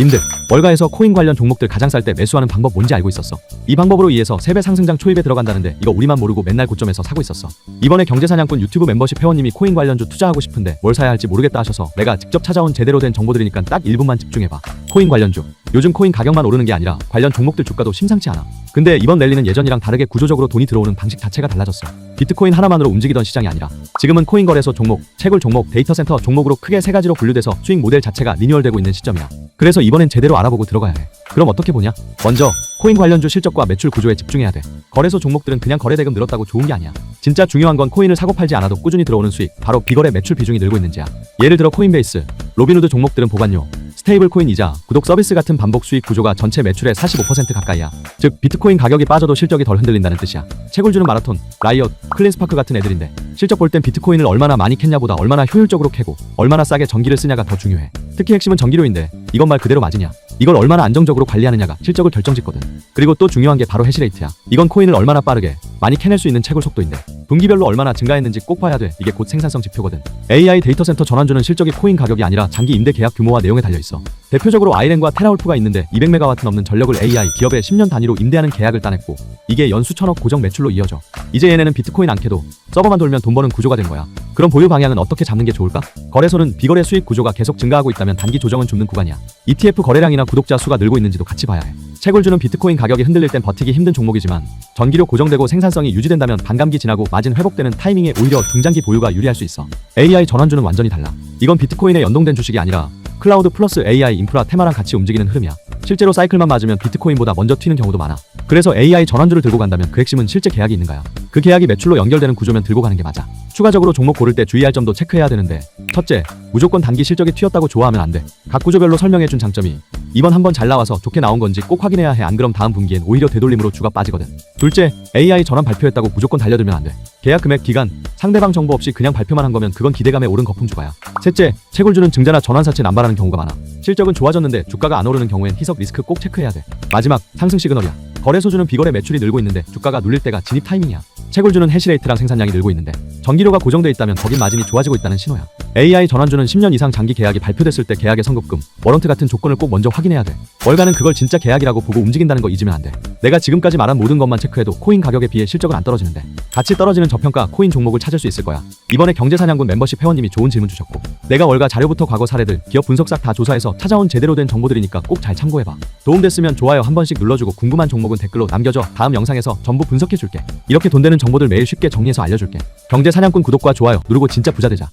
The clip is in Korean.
님들 월가에서 코인 관련 종목들 가장 쌀 때 매수하는 방법 뭔지 알고 있었어? 이 방법으로 인해서 3배 상승장 초입에 들어간다는데 이거 우리만 모르고 맨날 고점에서 사고 있었어. 이번에 경제사냥꾼 유튜브 멤버십 회원님이 코인 관련주 투자하고 싶은데 뭘 사야 할지 모르겠다 하셔서 내가 직접 찾아온 제대로 된 정보들이니까 딱 1분만 집중해봐. 코인 관련주. 요즘 코인 가격만 오르는 게 아니라 관련 종목들 주가도 심상치 않아. 근데 이번 랠리는 예전이랑 다르게 구조적으로 돈이 들어오는 방식 자체가 달라졌어. 비트코인 하나만으로 움직이던 시장이 아니라 지금은 코인 거래소 종목, 채굴 종목, 데이터 센터 종목으로 크게 세 가지로 분류돼서 수익 모델 자체가 리뉴얼되고 있는 시점이야. 그래서 이번엔 제대로 알아보고 들어가야 해. 그럼 어떻게 보냐? 먼저 코인 관련주 실적과 매출 구조에 집중해야 돼. 거래소 종목들은 그냥 거래 대금 늘었다고 좋은 게 아니야. 진짜 중요한 건 코인을 사고 팔지 않아도 꾸준히 들어오는 수익, 바로 비거래 매출 비중이 늘고 있는지야. 예를 들어 코인베이스, 로빈후드 종목들은 보관료, 스테이블 코인 이자, 구독 서비스 같은 반복 수익 구조가 전체 매출의 45% 가까이야. 즉 비트코인 가격이 빠져도 실적이 덜 흔들린다는 뜻이야. 채굴 주는 마라톤, 라이엇, 클린스파크 같은 애들인데 실적 볼 땐 비트코인을 얼마나 많이 캤냐보다 얼마나 효율적으로 캐고 얼마나 싸게 전기를 쓰냐가 더 중요해. 특히 핵심은 전기료인데 이건 말 그대로 맞으냐? 이걸 얼마나 안정적으로 관리하느냐가 실적을 결정짓거든. 그리고 또 중요한 게 바로 해시레이트야. 이건 코인을 얼마나 빠르게 많이 캐낼 수 있는 채굴 속도인데 분기별로 얼마나 증가했는지 꼭 봐야 돼. 이게 곧 생산성 지표거든. AI 데이터 센터 전환주는 실적이 코인 가격이 아니라 장기 임대 계약 규모와 내용에 달려 있어. 대표적으로 아이렌과 테라울프가 있는데 200메가와트 넘는 전력을 AI 기업에 10년 단위로 임대하는 계약을 따냈고 이게 연수 천억 고정 매출로 이어져. 이제 얘네는 비트코인 안 캐도 서버만 돌면 돈 버는 구조가 된 거야. 그럼 보유 방향은 어떻게 잡는 게 좋을까? 거래소는 비거래 수익 구조가 계속 증가하고 있다면 단기 조정은 줍는 구간이야. ETF 거래량이나 구독자 수가 늘고 있는지도 같이 봐야 해. 채굴주는 비트코인 가격이 흔들릴 땐 버티기 힘든 종목이지만 전기료 고정되고 생산성이 유지된다면 반감기 지나고 마진 회복되는 타이밍에 오히려 중장기 보유가 유리할 수 있어. AI 전환주는 완전히 달라. 이건 비트코인에 연동된 주식이 아니라 클라우드 플러스 AI 인프라 테마랑 같이 움직이는 흐름이야. 실제로 사이클만 맞으면 비트코인보다 먼저 튀는 경우도 많아. 그래서 AI 전환주를 들고 간다면 그 핵심은 실제 계약이 있는 가야. 그 계약이 매출로 연결되는 구조면 들고 가는 게 맞아. 추가적으로 종목 고를 때 주의할 점도 체크해야 되는데 첫째, 무조건 단기 실적이 튀었다고 좋아하면 안 돼. 각 구조별로 설명해준 장점이 이번 한번 잘 나와서 좋게 나온 건지 꼭 확인해야 해. 안 그럼 다음 분기엔 오히려 되돌림으로 주가 빠지거든. 둘째, AI 전환 발표했다고 무조건 달려들면 안 돼. 계약 금액 기간, 상대방 정보 없이 그냥 발표만 한 거면 그건 기대감에 오른 거품 주가야. 셋째, 채굴 주는 증자나 전환사채 남발하는 경우가 많아. 실적은 좋아졌는데 주가가 안 오르는 경우엔 희석 리스크 꼭 체크해야 돼. 마지막, 상승 시그널이야. 거래소주는 비거래 매출이 늘고 있는데 주가가 눌릴 때가 진입 타이밍이야. 채굴주는 해시레이트랑 생산량이 늘고 있는데 전기료가 고정돼 있다면 거긴 마진이 좋아지고 있다는 신호야. AI 전환주는 10년 이상 장기 계약이 발표됐을 때 계약의 성급금, 워런트 같은 조건을 꼭 먼저 확인해야 돼. 월가는 그걸 진짜 계약이라고 보고 움직인다는 거 잊으면 안 돼. 내가 지금까지 말한 모든 것만 체크해도 코인 가격에 비해 실적은 안 떨어지는데 같이 떨어지는 저평가 코인 종목을 찾을 수 있을 거야. 이번에 경제사냥군 멤버십 회원님이 좋은 질문 주셨고 내가 월가 자료부터 과거 사례들, 기업 분석 싹 다 조사해서 찾아온 제대로 된 정보들이니까 꼭 잘 참고해봐. 도움됐으면 좋아요 한 번씩 눌러주고 궁금한 종목은 댓글로 남겨줘. 다음 영상에서 전부 분석해줄게. 이렇게 돈 되는 정보들 매일 쉽게 정리해서 알려줄게. 경제사냥꾼 구독과 좋아요 누르고 진짜 부자 되자.